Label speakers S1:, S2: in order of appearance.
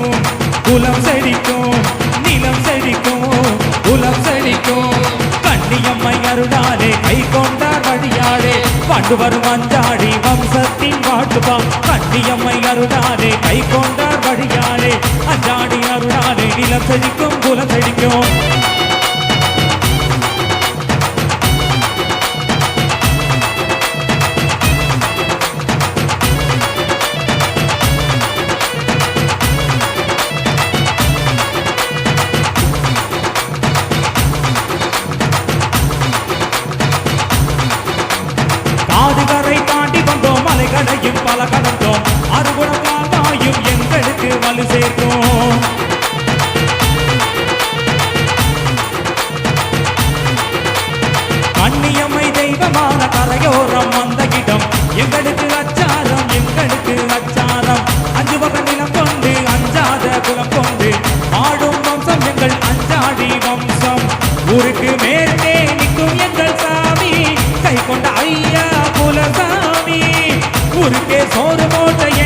S1: செழிக்கும் குலம் செழிக்கும் நிலம் செழிக்கும் குலம் செழிக்கும். கண்ணியம்மை அருளாலே கை கொண்டார் வழியாலே பாண்டு வரும் அஞ்சாடி வம்சத்தின் பாட்டுவாம் கண்ணியம்மை அருளாலே கை கொண்டார் வழியாலே அஞ்சாடி அருளாலே நிலம் செழிக்கும் குலம் செழிக்கும். வந்தோம் பல கடந்தோம் அறுகுணம் எங்களுக்கு வலு சேர்த்தோம். கண்ணியம்மை தெய்வமான கரையோரம் வந்த இடம். எங்களுக்கு அச்சாரம் எங்களுக்கு அச்சாரம். அஞ்சு வகை நிலம் கொண்டு அஞ்சாத குலம் கொண்டு. ஆடும் வம்சம் எங்கள் அஞ்சாடி வம்சம். ஊருக்கு மேற்கே நிற்கும் எங்கள் சாமி. கை கொண்ட ஐயா ஊருக்கே சோறு போட்ட